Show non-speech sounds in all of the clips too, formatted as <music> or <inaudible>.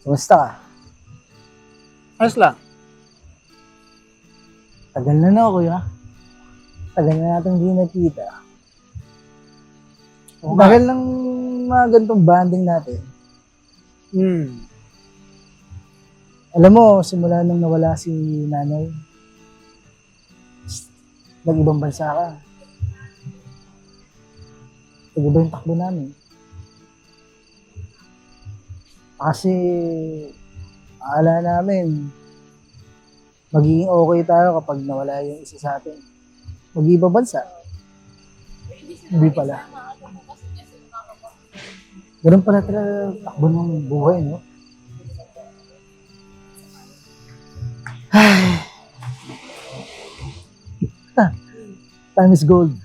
Kumusta ka? Ayos lang. Tagal na na, kuya. Tagal na natin hindi nakita. Nga. Tagal ng mga ganitong banding natin. Hmm. Alam mo, simula nung nawala si nanay, nag-ibang bansa ka. Nag-iba yung takbo namin. Kasi, akala namin, magiging okay tayo kapag nawala yung isa sa atin. Mag-iba. Hindi pala. Ganun pala talaga takbo ng buhay, no? <laughs> Time is gold.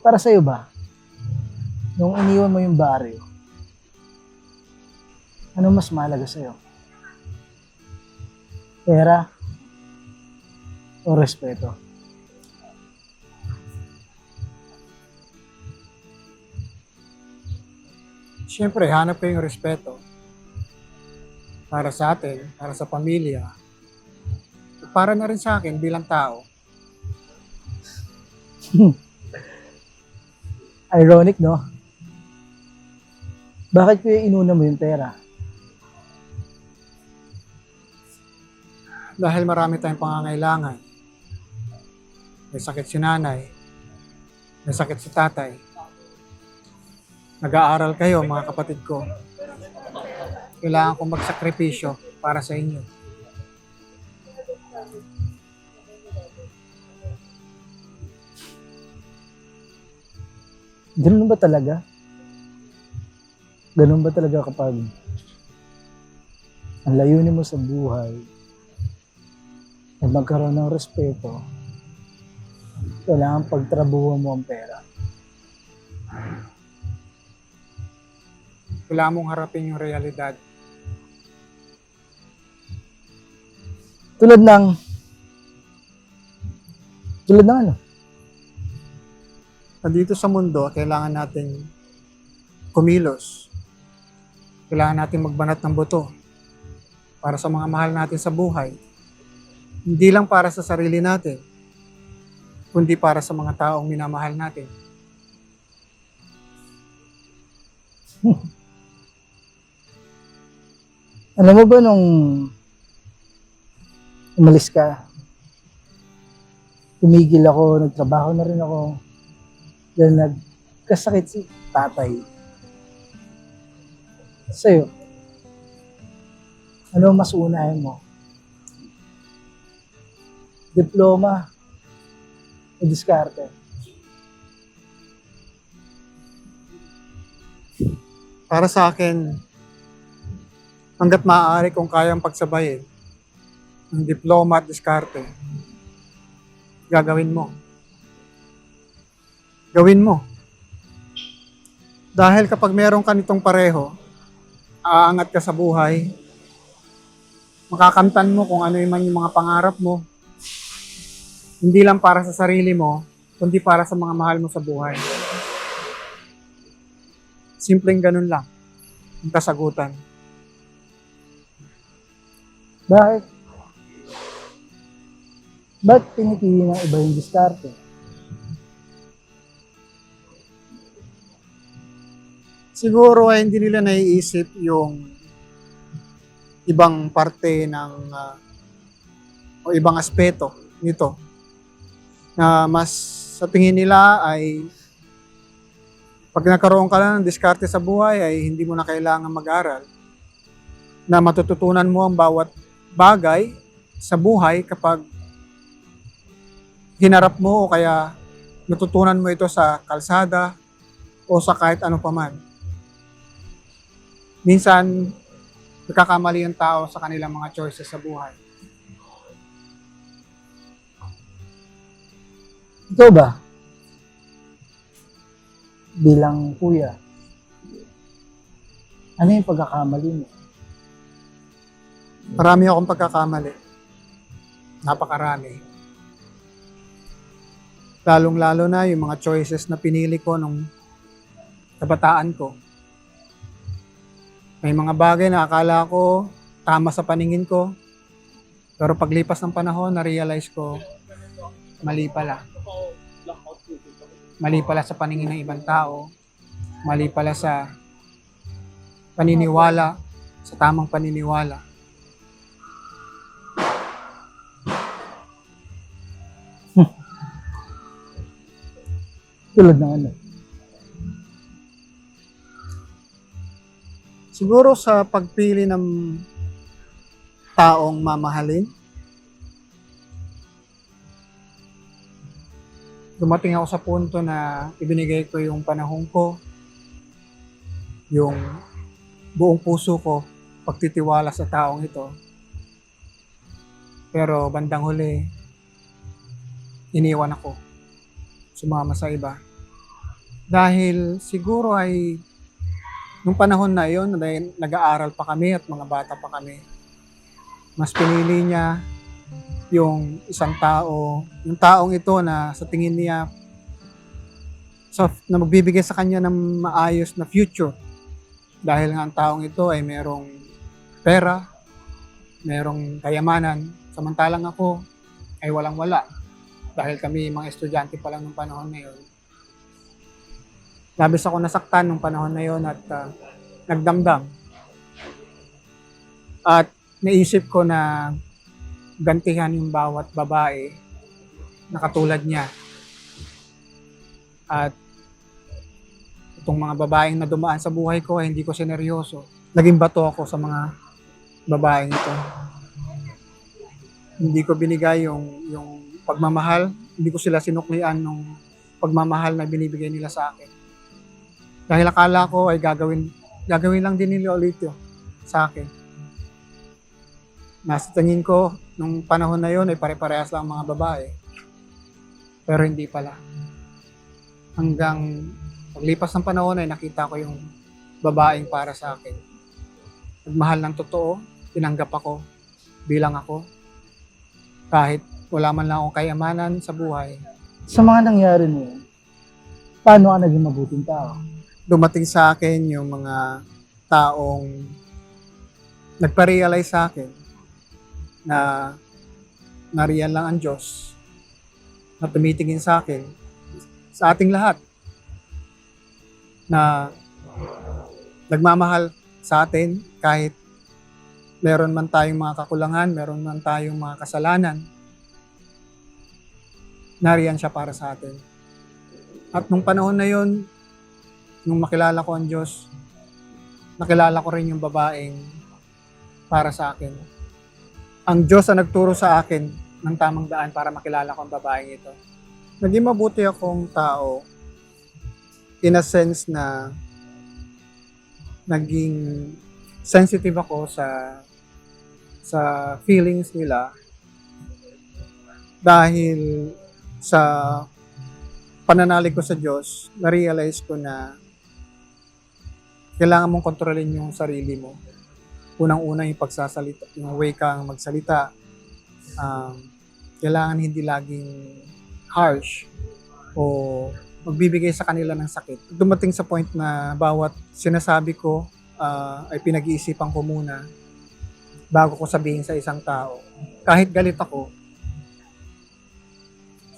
Para sa'yo ba? Nung iniwan mo yung baryo, ano mas mahalaga sa'yo? Pera o respeto? Siyempre, hanap ko yung respeto. Para sa atin, para sa pamilya. Para na rin sa akin bilang tao. Ironic, no? Bakit kaya inuna mo yung pera? Dahil marami tayong pangangailangan. May sakit si nanay. May sakit si tatay. Nag-aaral kayo, mga kapatid ko. Kailangan kong magsakripisyo para sa inyo. Ganun ba talaga? Ganun ba talaga kapag ang layunin mo sa buhay ay magkaroon ng respeto, kailangan pagtrabuhan mo ang pera. Kailangan mong harapin yung realidad. Tulad ng tulad ng ano? Na dito sa mundo, kailangan nating kumilos. Kailangan nating magbanat ng buto para sa mga mahal natin sa buhay. Hindi lang para sa sarili natin, kundi para sa mga taong minamahal natin. <laughs> Alam mo ba nung umalis ka, tumigil ako, nagtrabaho na rin ako, dahil nagkasakit si tatay. Sa'yo, ano ang mas unahin mo? Diploma o diskarte? Para sa akin, hanggat maaari kung kayang pagsabayin ng diploma at diskarte, gagawin mo. Gawin mo. Dahil kapag meron ka nitong pareho, aangat ka sa buhay, makakamtan mo kung ano man yung mga pangarap mo, hindi lang para sa sarili mo, kundi para sa mga mahal mo sa buhay. Simpleng ganun lang. Ang kasagutan. Bakit? Ba't pinipili ng iba yung diskarte? Siguro ay hindi nila naiisip yung ibang parte ng ah, o ibang aspeto nito na mas sa tingin nila ay pag nagkaroon ka lang ng diskarte sa buhay ay hindi mo na kailangan mag-aral na matututunan mo ang bawat bagay sa buhay kapag hinarap mo o kaya natutunan mo ito sa kalsada o sa kahit ano paman. Minsan, nagkakamali ang tao sa kanilang mga choices sa buhay. Ikaw ba? Bilang kuya, ano yung pagkakamali mo? Marami akong pagkakamali. Napakarami. Lalong-lalo na yung mga choices na pinili ko nung kabataan ko. May mga bagay na akala ko tama sa paningin ko. Pero paglipas ng panahon, na-realize ko, mali pala. Mali pala sa paningin ng ibang tao. Mali pala sa paniniwala, sa tamang paniniwala. Tulad ng ano. Siguro sa pagpili ng taong mamahalin, dumating ako sa punto na ibinigay ko yung panahon ko, yung buong puso ko, pagtitiwala sa taong ito. Pero bandang huli, iniwan ako. Sumama sa iba. Dahil siguro ay Nung panahon na yon, dahil nag-aaral pa kami at mga bata pa kami, mas pinili niya yung isang tao, yung taong ito na sa tingin niya sa, na magbibigay sa kanya ng maayos na future. Dahil nga ang taong ito ay merong pera, merong kayamanan, samantalang ako ay walang wala. Dahil kami mga estudyante pa lang nung panahon na yun labis ako nasaktan nung panahon na yon at ah, nagdamdam. At naisip ko na gantihan yung bawat babae na katulad niya. At itong mga babaeng na dumaan sa buhay ko ay hindi ko sineryoso. Naging bato ako sa mga babaeng ito. Hindi ko binigay yung, yung pagmamahal. Hindi ko sila sinuklian nung pagmamahal na binibigay nila sa akin. Dahil akala ko ay gagawin, gagawin lang din nila ulit yun sa akin. Nasa tingin ko, nung panahon na yon ay pare-parehas lang ang mga babae. Pero hindi pala. Hanggang paglipas ng panahon ay nakita ko yung babaeng para sa akin. Nagmahal ng totoo, tinanggap ako bilang ako. Kahit wala man lang akong kayamanan sa buhay, Sa mga nangyari mo paano ka naging mabuting tao? Dumating sa akin yung mga taong nagpa-realize sa akin na nariyan lang ang Diyos na tumitingin sa akin sa ating lahat na nagmamahal sa atin kahit meron man tayong mga kakulangan, meron man tayong mga kasalanan, nariyan siya para sa atin. At nung panahon na yon, nung makilala ko ang Diyos, nakilala ko rin yung babaeng para sa akin. Ang Diyos ang nagturo sa akin ng tamang daan para makilala ko ang babaeng ito. Naging mabuti akong tao in a sense na naging sensitive ako sa sa feelings nila dahil sa pananalig ko sa Diyos, na-realize ko na kailangan mong kontrolin yung sarili mo. Unang-una yung pagsasalita, yung way kang magsalita. Um, kailangan hindi laging harsh o magbibigay sa kanila ng sakit. Dumating sa point na bawat sinasabi ko ah, ay pinag-iisipan ko muna bago ko sabihin sa isang tao. Kahit galit ako,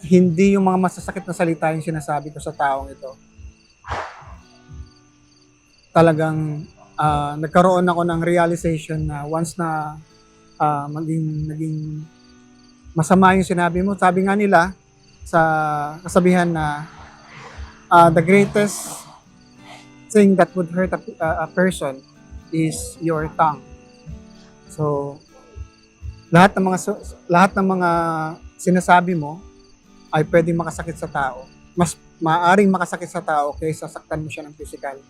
hindi yung mga masasakit na salita yung sinasabi ko sa taong ito talagang ah, nagkaroon ako ng realization na once na ah, maging naging masama yung sinabi mo, sabi nga nila sa kasabihan na ah, the greatest thing that would hurt a, a person is your tongue. So lahat ng mga lahat ng mga sinasabi mo ay pwedeng makasakit sa tao. Mas maaring makasakit sa tao kaysa saktan mo siya ng physical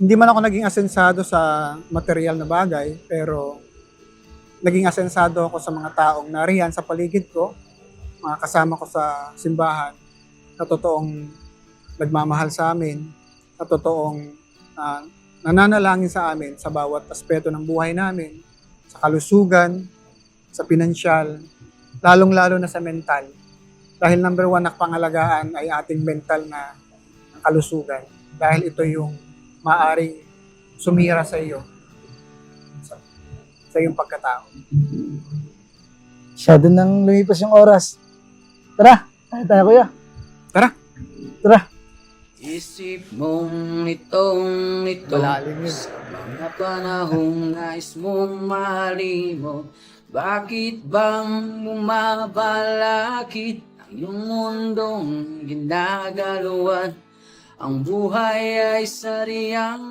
hindi man ako naging asensado sa material na bagay, pero naging asensado ako sa mga taong nariyan sa paligid ko, mga kasama ko sa simbahan, na totoong nagmamahal sa amin, na totoong ah, nananalangin sa amin sa bawat aspeto ng buhay namin, sa kalusugan, sa pinansyal, lalong-lalo na sa mental. Dahil number one na pangalagaan ay ating mental na kalusugan. Dahil ito yung maaring sumira sa iyo. Sa, sa iyong pagkatao. Masyado nang lumipas yung oras. Tara, tayo tayo kuya. Tara. Tara. Isip mong itong ito Malalim. Sa mga panahong nais mong malimot Bakit bang bumabalakid Ang iyong mundong ginagaluan Ang buhay ay sariyang